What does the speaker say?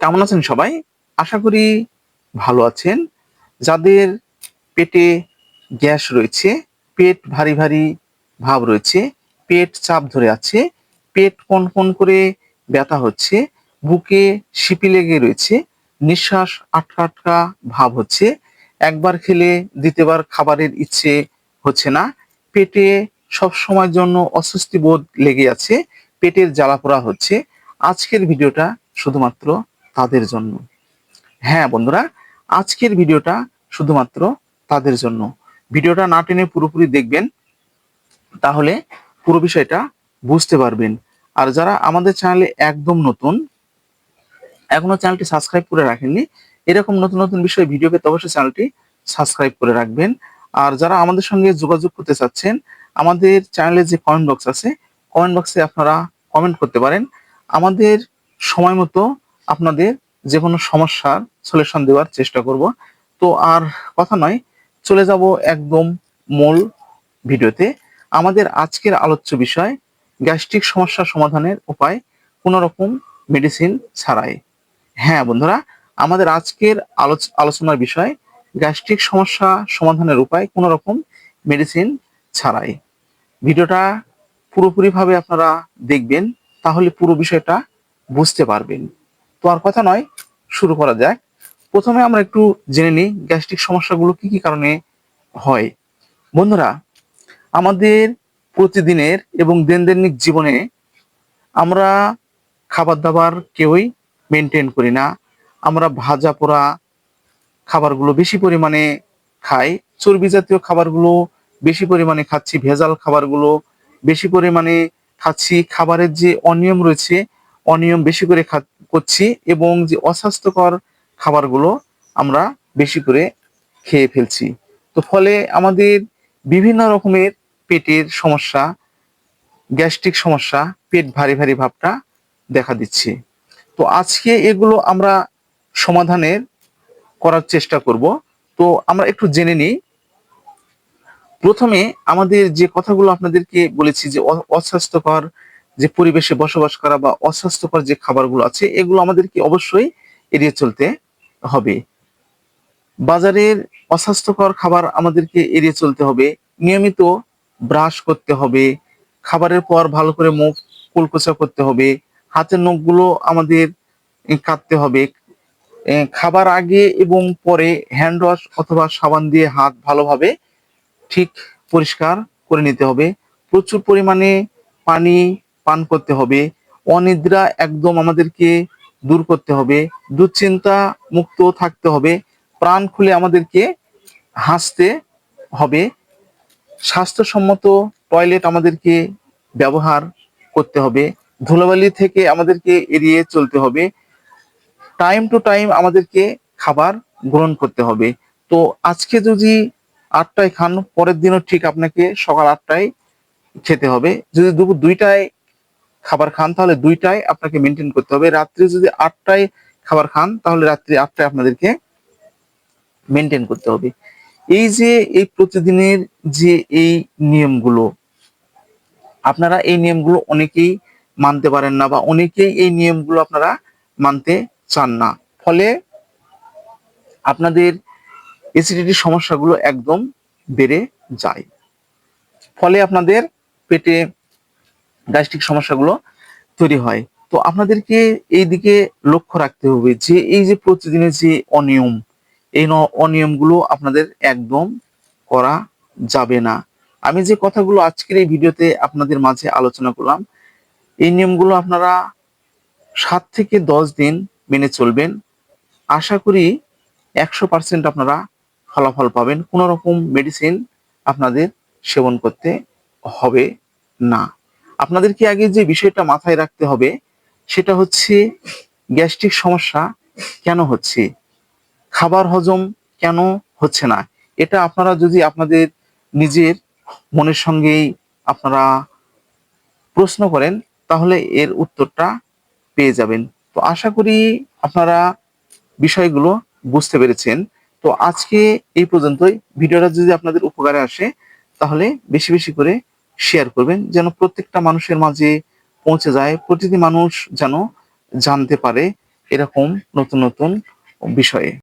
কেমন আছেন সবাই? আশা করি ভালো আছেন। যাদের পেটে গ্যাস রয়েছে, পেট ভারী ভারী ভাব রয়েছে, পেট চাপ ধরে আছে, পেট কোন কোন করে ব্যথা হচ্ছে, বুকে শিপি লেগে রয়েছে, নিঃশ্বাস আটকা আটকা ভাব হচ্ছে, একবার খেলে দ্বিতীয়বার খাবারের ইচ্ছে হচ্ছে না, পেটে সব সময়ের জন্য অস্বস্তি বোধ লেগে আছে, পেটের জ্বালা পোড়া হচ্ছে। আজকের ভিডিওটা শুধুমাত্র তাদের জন্য। হ্যাঁ বন্ধুরা, আজকের ভিডিওটা শুধুমাত্র তাদের জন্য। ভিডিওটা না টেনে পুরোপুরি দেখবেন, তাহলে পুরো বিষয়টা বুঝতে পারবেন। আর যারা আমাদের চ্যানেলে একদম নতুন, এখনও চ্যানেলটি সাবস্ক্রাইব করে রাখেননি, এরকম নতুন নতুন বিষয়ে ভিডিও পেতে অবশ্যই চ্যানেলটি সাবস্ক্রাইব করে রাখবেন। আর যারা আমাদের সঙ্গে যোগাযোগ করতে চাচ্ছেন, আমাদের চ্যানেলের যে কমেন্ট বক্স আছে কমেন্ট বক্সে আপনারা কমেন্ট করতে পারেন। আমাদের সময় মতো আপনাদের যে কোনো সমস্যার সলিউশন দেওয়ার চেষ্টা করব। তো আর কথা নয়, চলে যাব একদম মূল ভিডিওতে। আমাদের আজকের আলোচ্য বিষয়, গ্যাস্ট্রিক সমস্যা সমাধানের উপায় কোনো রকম মেডিসিন ছাড়াই। হ্যাঁ বন্ধুরা, আমাদের আজকের আলোচ- আলোচনার বিষয়, গ্যাস্ট্রিক সমস্যা সমাধানের উপায় কোনো রকম মেডিসিন ছাড়াই। ভিডিওটা পুরোপুরিভাবে আপনারা দেখবেন, তাহলে পুরো বিষয়টা বুঝতে পারবেন। তো আর কথা নয়, শুরু করা যাক। প্রথমে আমরা একটু জেনে নিই গ্যাস্ট্রিক সমস্যাগুলো কি কি কারণে হয়। বন্ধুরা, আমাদের প্রতিদিনের এবং দৈনন্দিন জীবনে আমরা খাবার দাবার কেউই মেনটেন করি না। আমরা ভাজা পোড়া খাবারগুলো বেশি পরিমাণে খাই। চর্বি জাতীয় খাবারগুলো বেশি পরিমাণে খাচ্ছি, ভেজাল খাবারগুলো বেশি পরিমাণে খাচ্ছি। খাবারের যে অনিয়ম রয়েছে অনিয়ম বেশি করে করছি এবং যে অস্বাস্থ্যকর খাবারগুলো আমরা বেশি করে খেয়ে ফেলছি। তো ফলে আমাদের বিভিন্ন রকমের পেটের সমস্যা, গ্যাস্ট্রিক সমস্যা, পেট ভারী ভারী ভাবটা দেখা দিচ্ছে। তো আজকে এগুলো আমরা সমাধানের করার চেষ্টা করব। তো আমরা একটু জেনে নিই। প্রথমে আমাদের যে কথাগুলো আপনাদেরকে বলেছি যে অস্বাস্থ্যকর যে পরিবেশে বসবাস করা বা অস্বাস্থ্যকর যে খাবারগুলো আছে, এগুলো আমাদেরকে অবশ্যই এড়িয়ে চলতে হবে। বাজারের অস্বাস্থ্যকর খাবার আমাদেরকে এড়িয়ে চলতে হবে। নিয়মিত ব্রাশ করতে হবে। খাবারের পর ভালো করে মুখ কুলকুচা করতে হবে। হাতের নখগুলো আমাদের কাটতে হবে। খাবার আগে এবং পরে হ্যান্ড ওয়াশ অথবা সাবান দিয়ে হাত ভালোভাবে ঠিক পরিষ্কার করে নিতে হবে। প্রচুর পরিমাণে পানি পান করতে হবে, অনিদ্রা একদম আমাদেরকে দূর করতে হবে, দুশ্চিন্তা মুক্ত থাকতে হবে, প্রাণ খুলে আমাদেরকে হাসতে হবে, স্বাস্থ্যসম্মত টয়লেট আমাদেরকে ব্যবহার করতে হবে, ধুলোবালি থেকে আমাদেরকে এড়িয়ে চলতে হবে টাইম টু টাইম আমাদেরকে খাবার গ্রহণ করতে হবে। তো আজকে যদি আটটায় খান, পরের দিনও ঠিক আপনাকে সকাল আটটায় খেতে হবে। যদি দুপুর দুইটায় খাবার খান, তাহলে দুইটায় আপনাকে মেনটেন করতে হবে। রাত্রে যদি আটটায় খাবার খান, তাহলে রাত্রি আটটায় আপনাদেরকে মেনটেন করতে হবে। এই যে এই প্রতিদিনের যে এই নিয়মগুলো, আপনারা এই নিয়মগুলো অনেকেই মানতে পারেন না বা অনেকেই এই নিয়মগুলো আপনারা মানতে চান না। ফলে আপনাদের অ্যাসিডিটির সমস্যাগুলো একদম বেড়ে যায়। ফলে আপনাদের পেটে গ্যাস্ট্রিক সমস্যাগুলো তৈরি হয়। তো আপনাদেরকে এই দিকে লক্ষ্য রাখতে হবে যে এই যে প্রতিদিনের যে অনিয়ম, এই অনিয়মগুলো আপনাদের একদম করা যাবে না। আমি যে কথাগুলো আজকের এই ভিডিওতে আপনাদের মাঝে আলোচনা করলাম, এই নিয়মগুলো আপনারা সাত থেকে দশ দিন মেনে চলবেন। আশা করি একশো পার্সেন্ট আপনারা ফলাফল পাবেন। কোনো রকম মেডিসিন আপনাদের সেবন করতে হবে না। আপনাদেরকে আগে যে বিষয়টা মাথায় রাখতে হবে, সেটা হচ্ছে গ্যাস্ট্রিক সমস্যা কেন হচ্ছে? খাবার হজম কেন হচ্ছে না? এটা আপনারা যদি আপনাদের নিজের মনের সঙ্গেই আপনারা প্রশ্ন করেন, তাহলে এর উত্তরটা পেয়ে যাবেন। তো আশা করি আপনারা বিষয়গুলো বুঝতে পেরেছেন। তো আজকে এই পর্যন্তই। ভিডিওটা যদি আপনাদের উপকারে আসে, তাহলে বেশি বেশি করে শেয়ার করবেন, যেন প্রত্যেকটা মানুষের মাঝে পৌঁছে যায়, প্রতিটি মানুষ যেন জানতে পারে এরকম নতুন নতুন বিষয়ে।